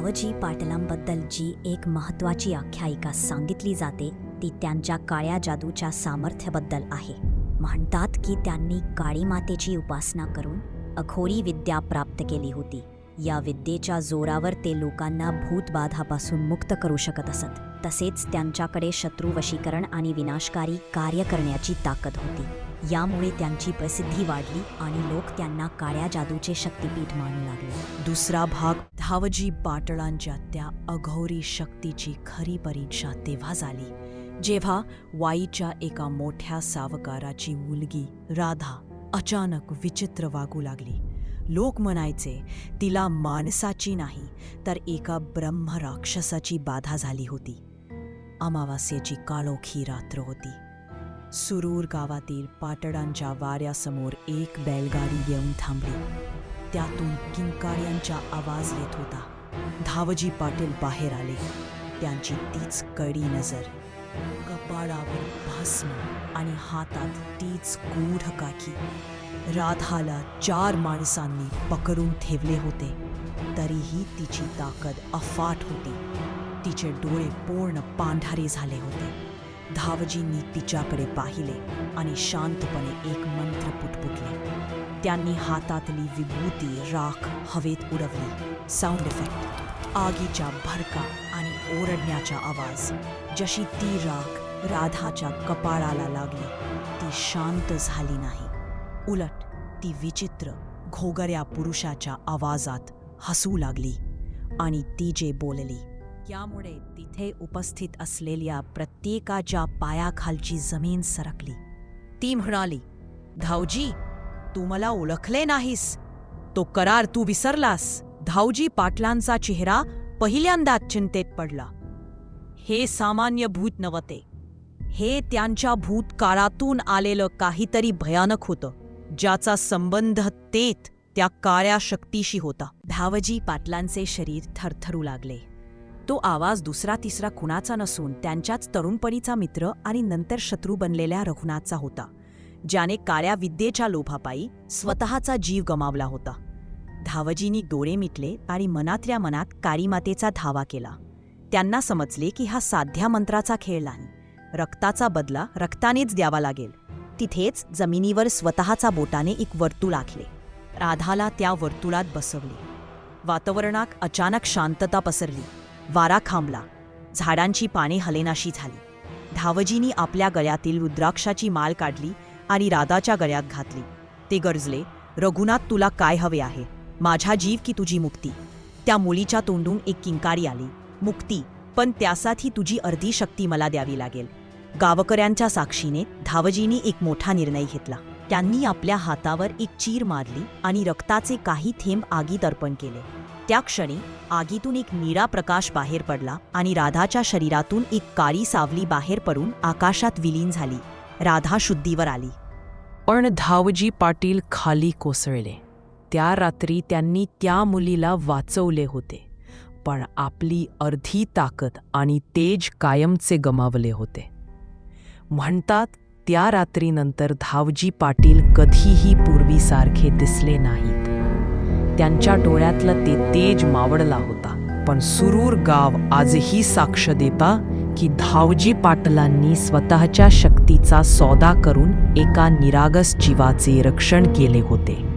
धावजी पाटलांबद्दल जी एक महत्त्वाची आख्यायिका सांगितली जाते ती त्यांच्या काळ्या जादूच्या सामर्थ्याबद्दल आहे. म्हणतात की त्यांनी काळी मातेची उपासना करून अघोरी विद्या प्राप्त केली होती. या विद्येच्या जोरावर ते लोकांना भूतबाधापासून मुक्त करू शकत असत. तसेच त्यांच्याकडे शत्रू वशीकरण आणि विनाशकारी कार्य करण्याची ताकद होती. यामुळे त्यांची प्रसिद्धी वाढली आणि लोक त्यांना काळ्या जादूचे शक्तिपीठ मानू लागले. दुसरा भाग धावजी पाटलांच्या त्या अघोरी शक्तीची खरी परीक्षा तेव्हा झाली जेव्हा वाईच्या एका मोठ्या सावकाराची मुलगी राधा अचानक विचित्र वागू लागली. लोक म्हणायचे तिला माणसाची नाही तर एका ब्रह्मराक्षसाची बाधा झाली होती. अमावास्येची काळोखी रात्र होती. सुरूर गावातील पाटडांच्या वाऱ्यासमोर एक बैलगाडी येऊन थांबली. त्यातून किंकाळ्यांचा आवाज येत होता. धावजी पाटील बाहेर आले. त्यांची तीच कडी नजर कपाळावर भस्म आणि हातात तीच गूढ काठी. राधाला चार माणसांनी पकडून ठेवले होते. तरीही तिची ताकद अफाट होती. तिचे डोळे पूर्ण पांढरे झाले होते. धावजींनी तिच्याकडे पाहिले आणि शांतपणे एक मंत्र पुटपुटले. त्यांनी हातातली विभूती राख हवेत उडवली. साऊंड इफेक्ट आगीच्या भडका आणि ओरडण्याचा आवाज. जशी ती राख राधाच्या कपाळाला लागली ती शांत झाली नाही. उलट ती विचित्र घोगऱ्या पुरुषाच्या आवाजात हसू लागली आणि ती जे बोलली यामुळे तिथे उपस्थित असलेल्या प्रत्येकाच्या पायाखालची जमीन सरकली. ती म्हणाली धावजी तू मला ओळखले नाहीस. तो करार तू विसरलास. धावजी पाटलांचा चेहरा पहिल्यांदाच चिंतेत पडला. हे सामान्य भूत नव्हते. हे त्यांच्या भूतकाळातून आलेलं काहीतरी भयानक होतं ज्याचा संबंध तेत त्या काळ्या शक्तीशी होता. धावजी पाटलांचे शरीर थरथरू लागले. तो आवाज दुसरा तिसरा कुणाचा नसून त्यांच्याच तरुणपणीचा मित्र आणि नंतर शत्रू बनलेल्या रघुनाथचा होता ज्याने काळ्या विद्येच्या लोभापायी स्वतःचा जीव गमावला होता. धावजींनी डोळे मिटले आणि मनातल्या मनात काळीमातेचा धावा केला. त्यांना समजले की हा साध्या मंत्राचा खेळ नाही रक्ताचा बदला रक्तानेच द्यावा लागेल. तिथेच जमिनीवर स्वतःचा बोटाने एक वर्तुळ आखले. राधाला त्या वर्तुळात बसवले. वातावरणात अचानक शांतता पसरली. वारा खांबला. झाडांची पाने हलेनाशी झाली. धावजींनी आपल्या गळ्यातील रुद्राक्षाची माळ काढली आणि राधाच्या गळ्यात घातली. ते गरजले रघुनाथ तुला काय हवे आहे? माझा जीव की तुझी मुक्ती? त्या मुलीच्या तोंडून एक किंकारी आली. मुक्ती पण त्यासाठी तुझी अर्धी शक्ती मला द्यावी लागेल. गावकऱ्यांच्या साक्षीने धावजींनी एक मोठा निर्णय घेतला. त्यांनी आपल्या हातावर एक चीर मारली आणि रक्ताचे काही थेंब आगीत अर्पण केले. त्या क्षणी आगीतून एक निरा प्रकाश बाहेर पडला आणि राधाच्या शरीरातून एक काळी सावली बाहेर पडून आकाशात विलीन झाली. राधा शुद्धीवर आली. पण धावजी पाटील खाली कोसळले. त्या रात्री त्यांनी त्या मुलीला वाचवले होते. पण आपली अर्धी ताकद आणि तेज कायमचे गमावले होते. म्हणतात त्या रात्रीनंतर धावजी पाटील कधीही पूर्वीसारखे दिसले नाहीत. त्यांच्या डोळ्यातलं ते तेज मावळला होता. पण सुरूर गाव आजही साक्ष देता की धावजी पाटलांनी स्वतःच्या शक्तीचा सौदा करून एका निरागस जीवाचे रक्षण केले होते.